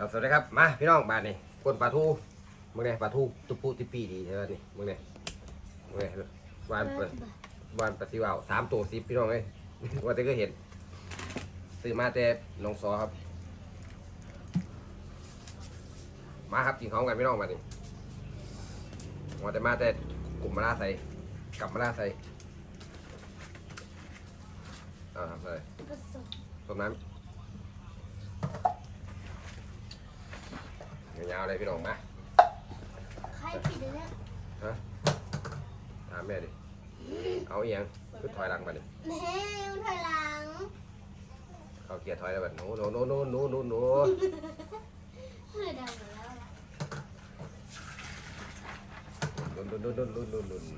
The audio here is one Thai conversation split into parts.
ครับสวัสดีครับมาพี่น้องบ้านนี่คนปลาทูมึงเนี่ยปลาทูตุปูติปีดีใช่ไหมนี่มึงเนี่ยมึงเนี่ยวานเปิดวานปลาซิวาวสามตัวสิบพี่น้องเอ้ยว่าแต่ก็เห็นซื้อมาแต่หนองซอครับ มาครับกินของกันพี่น้องบ้านนี่ว่าแต่มาแต่กลุ่มมาลาใส่กลับมาลาใส่อ่าครับเลยผสมต้มน้ำ ยาวๆเลยพี่น้องมาใครผิดเลยเนี่ยถามแม่ดิ เอาอีหยังคือถอยหลังไปดิแม่ยังถอยหลัง เขาเกียร์ถอยแล้วแบบหนูหนูหนูหนูหนูหนูหนูเฮ้ยดังหมดแล้วล่ะหนูหนูหนูหนูหนูหนูหนู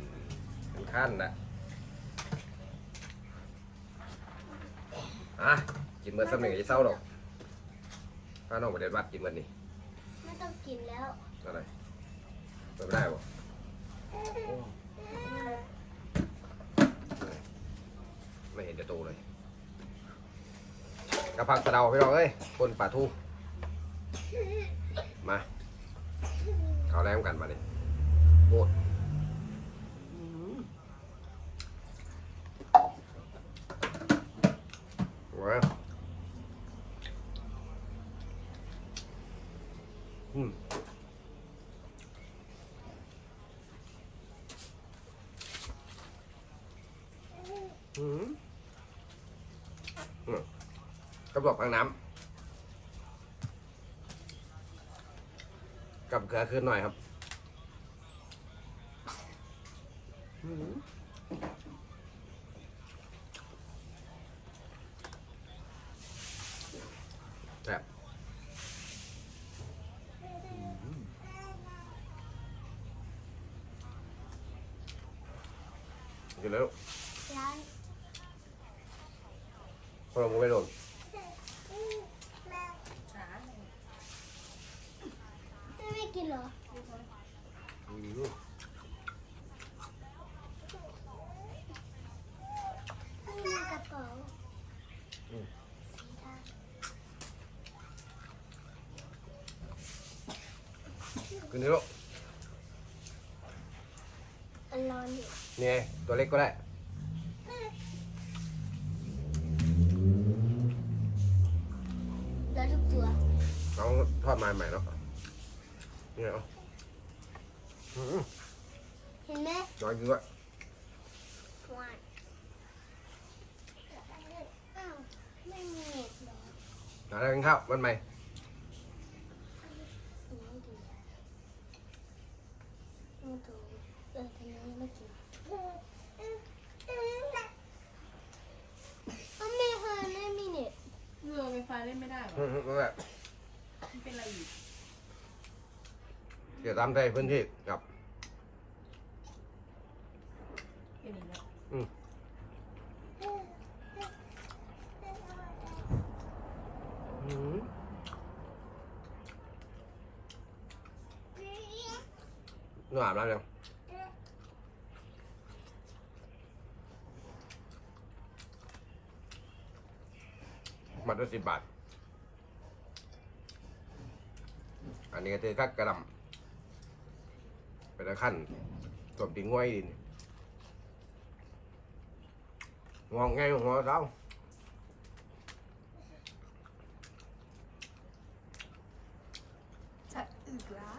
เป็นขั้นนะอะกินเมื่อสักหนึ่งจะเศร้าหรอกถ้าน้องไปเดินวัดกินเมื่อนี่ไม่ต้อง กินแล้วอะไรเปิดไม่ได้บ่ไม่เห็นจะโตเลยกระพักสะเดาพี่น้องเอ้ยคนป่าทูมาเอาแรงกันมาดิโคตรว้าวอืมอืมอืม กระบอกทางน้ำกับเกลือขึ้นหน่อยครับอืมแซ่บกินแล้วร้านพอเราไม่โดน แม่ไม่ กินเหรออืมไม่มีกระเป๋าสีดกินนี่ลูกำอันร้อนอยู่นี่ไงตัวเล็กก็ได้แล้วทุกตัว น้องทอดมาใหม่เนาะนี่เอาอืมเห็นไหมน้อยจริงด้วยหวานอ้าวไม่มีเน็ตเหรอหาอะไรกินข้าววันใหม่อืมดีไม่ถูกเออทำไมไม่กินอ้าวแม่เฮอไม่มีเน็ต เรือไฟฟ้าเล่นไม่ได้เหรอือมนั่นแหละ มันเป็นอะไรอีก เดี๋ยวตามใจพื้นที่กับเป็นอีกแล้วอืมหนูอาบน้ำยังมัดละสิบบาท อันนี้ก็คือกักกระหลำ เป็นขั้นสมติงง่วยดินงองไงหัวเราชัดอึกละ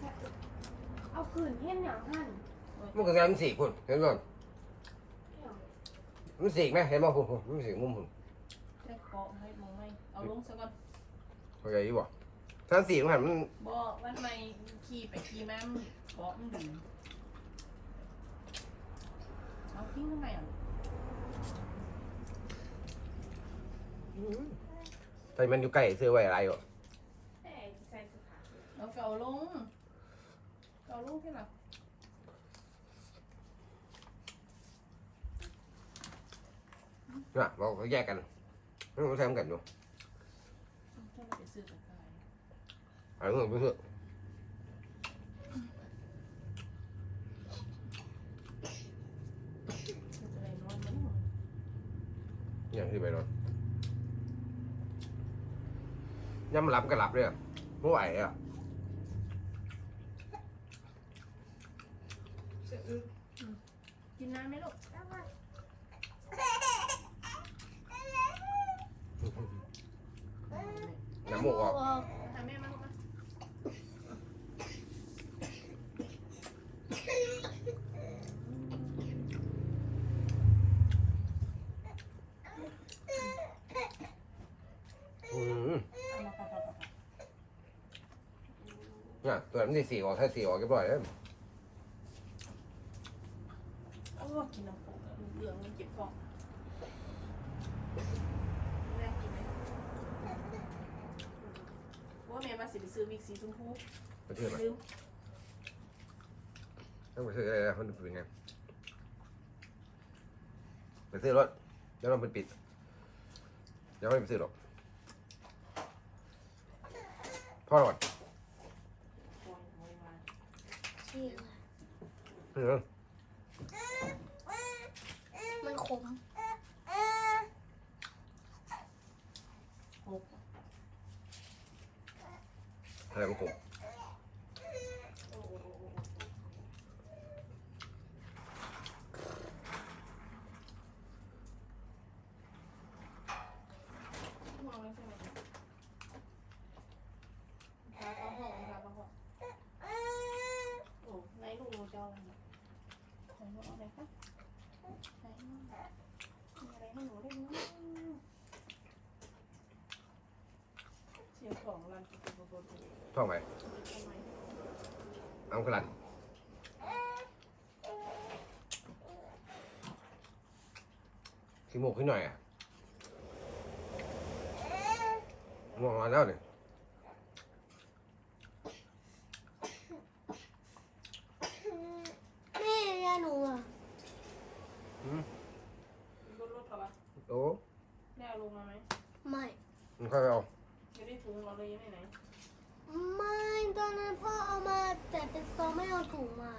ชัดอึกเอาคืนเห็นอย่างท่านมันก็งานมันสีคุณเห็นบ่มันสีไหมเห็นบ่คุณมันสีมุมคุณได้เกาะให้มองไม่เอาลงซะก่อนเข้าใจอยู่บ่ ถ้าสีมันหันมันบ่วันใหม่ขี่ไปขี่มามันเกาะมันดึงเอาทิ้งทำไมอะใส่มันอยู่ใกล้ซื้อไว้อะไรอยู่เอาเกาลงเกาลงที่หลังน่ะบอกเขาแยกกันมันใช้กันอยู่ถ้าเราไปซื้อตะไคร้เอะไรเงี้ยไปเถอะจะได้นอนมั้งอย่างที่ไปนอนย่ำหลับก็หลับเลยอะไม่ไหวอะสะอึกกินน้ำไหมลูกน้ำมูกออกทำแม่มาลูกมา อืม เอามาปะปะปะปะ เนี่ยตัวนั้นที่สี่ออกถ้าสี่ออกเรียบร้อยแล้วโอ้กินน้ำโขงอะเหลืองมันเจ็บคอแม่กินไหมว่าแม่มาสิไปซื้อวิกสีชมพูไปเชื่อไหมลืมต้องไปซื้ออะไรนะมันเป็นไงไปซื้อรถเดี๋ยวเราไปปิดเดี๋ยวไม่ไปซื้อหรอกพ่อหลอด โอยโวยมา ฉีกเออ มันขม หก อะไรมันขม โอ้โหโอ้โหโอ้โหมองเลยใช่ไหมตาเขาห่อตาเขาห่อโอ้ไหนลูกเราจะเอาอะไรเนี่ยไหนลูกเอาอะไรคะไหนลูกมีอะไรให้หนูได้ไหม เสียงของรันตุ๊บตุ๊บตุ๊บตุ๊บท่องไปทำไมเอากระลันขี้มูกขึ้นหน่อยอะมองมาแล้วเนี่ยแม่ยาหนูอะรถรถเขาปะโอ้ได้เอาลงมาไหมไม่ มันค่อยไปเอา ยยังไม่ไหนไม่ตอนนั้นพ่อเอามาแต่เป็นซองไม่เอาถุงมา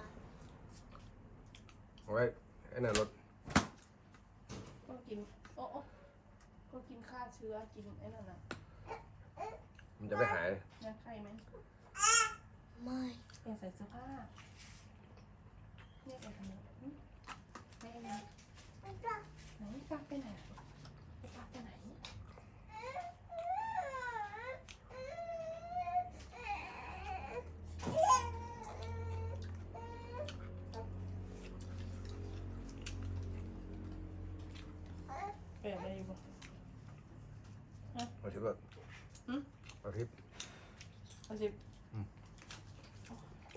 เอาไว้ไอ้นั่นรถก็กินโอ้โอ้ก็กินฆ่าเชื้อกินไอ้นั่นน่ะมันจะไปหายยาไข้ไหมไม่เปลี่ยนใส่เสื้อผ้าเนี่ยไปทำไมหึไปไหนไหนปักไปไหนไปปักไปไหนไปอะไรอยู่บ่ เอาชิบรถหืมเอาทิปเอาสิ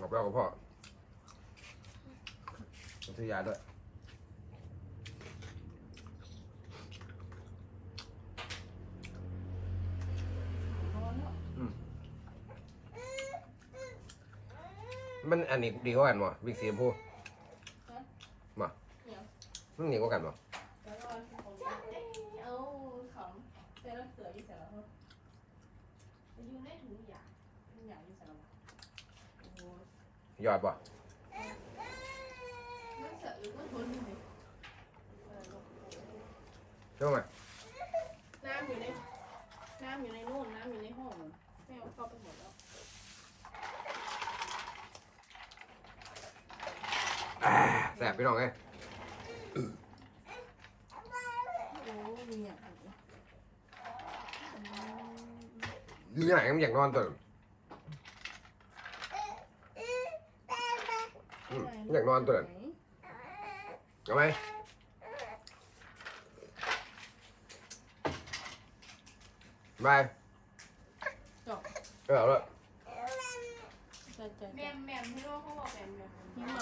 กับเรากับพ่อเอาซื้อยาด้วยร้อนเนาะมันอันนี้ดีกว่ากันบ่บิ๊กซีพูเนี่ยมันดีกว่ากันบ่ แล้วก็ของเอาขำแต่ละเสืออยู่แต่ ละห้องจะอยู่ในถุงยางถุงยางอยู่แต่ละวันโอ้โหยอดบ่มันเสือหรือว่าทนอยู่ไหนเออลูกใช่ไหมน้ำอยู่ในน้ำอยู่ในนู่นน้ำอยู่ในห้องแม่เอาเข้าไปหมดแล้วแสบพี่น้องไงโอ้มีอย่างอื่นอืมยื นไหนมันอยากนอนตัวอืมอยากนอนตัวนั้นไหเอาไหมบายจบ เออเอาละใจใจแมมแมมที่โลกเขาบอกแมมแมม